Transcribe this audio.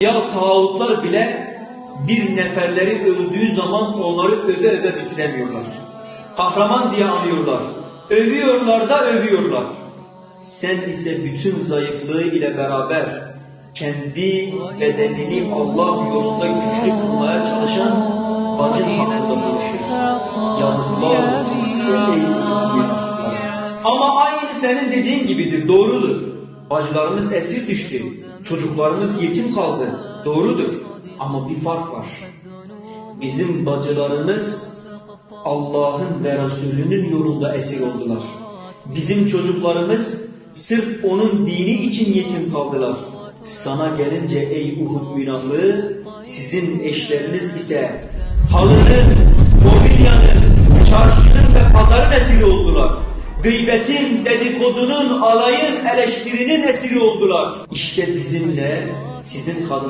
Ya tağutlar bile bir neferleri öldüğü zaman onları öve öve bitiremiyorlar. Kahraman diye anıyorlar. Övüyorlar da övüyorlar. Sen ise bütün zayıflığı ile beraber kendi bedenini Allah yolunda güçlü kılmaya çalışan bacın hakkında konuşuyorsun. Yazıklar olsun size ey. Ama aynı senin dediğin gibidir, doğrudur. Bacılarımız esir düştü, çocuklarımız yetim kaldı, doğrudur. Ama bir fark var. Bizim bacılarımız Allah'ın ve Resulünün yolunda esir oldular. Bizim çocuklarımız sırf onun dini için yetim kaldılar. Sana gelince ey Uhud münafığı, sizin eşleriniz ise halının, Gıybetin, dedikodunun, alayın, eleştirinin esiri oldular. İşte bizimle sizin kadın